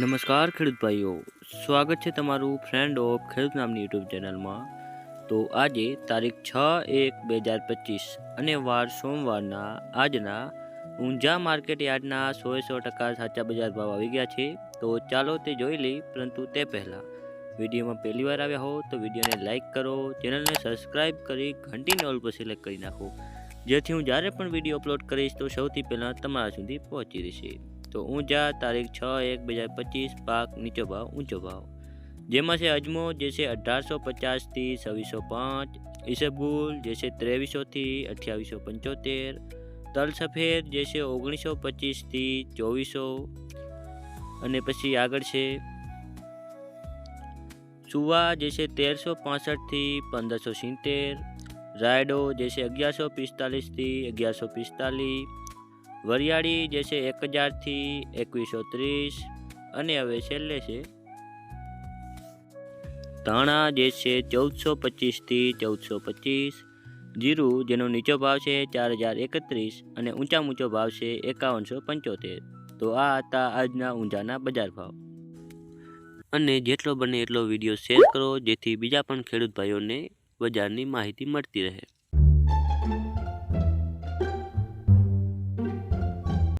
નમસ્કાર ખેડૂત ભાઈઓ, સ્વાગત છે તમારું ફ્રેન્ડ ઓફ ખેડૂત નામની યુટ્યુબ ચેનલમાં. તો આજે તારીખ છ એક બે હજાર પચીસ અને વાર સોમવારના આજના ઊંઝા માર્કેટ યાર્ડના સો સો ટકા સાચા બજાર ભાવ આવી ગયા છે. તો ચાલો તે જોઈ લઈ પરંતુ તે પહેલાં વિડીયોમાં પહેલી વાર આવ્યા હો તો વિડીયોને લાઇક કરો, ચેનલને સબસ્ક્રાઈબ કરી ઘંટીને ઓલ પર સિલેક્ટ કરી નાખો. જેથી હું જ્યારે પણ વીડિયો અપલોડ કરીશ તો સૌથી પહેલાં તમારા સુધી પહોંચી રહેશે. તો ઊંઝા, તારીખ છ, એક, બે હજાર પચીસ, પાક નીચો ભાવ, ઊંચો ભાવ. જેમાં છે અજમો, જે છે અઢારસો પચાસથી છવ્વીસો પાંચ, ઈસબગુલ, જે છે ત્રેવીસોથી અઠ્યાવીસો પંચોતેર, તલ સફેદ, જે છે ઓગણીસો પચીસથી ચોવીસો, અને પછી આગળ છે સુવા, જે છે તેરસો પાસઠથી પંદરસો સિત્તેર, રાયડો, જે છે અગિયારસો પિસ્તાલીસથી અગિયારસો પિસ્તાલીસ વરિયાળી જે છે એક હજારથી એકવીસો ત્રીસ અને હવે છેલ્લે છે ધાણા જે છે ચૌદસો પચીસથી ચૌદસો પચીસ, જીરું જેનો નીચો ભાવ છે ચાર હજાર એકત્રીસ અને ઊંચા ઊંચો ભાવ છે એકાવનસો પંચોતેર. તો આ હતા આજના ઊંઝાના બજાર ભાવ. અને જેટલો બને એટલો વીડિયો શેર કરો જેથી બીજા પણ ખેડૂત ભાઈઓને બજારની માહિતી મળતી રહે.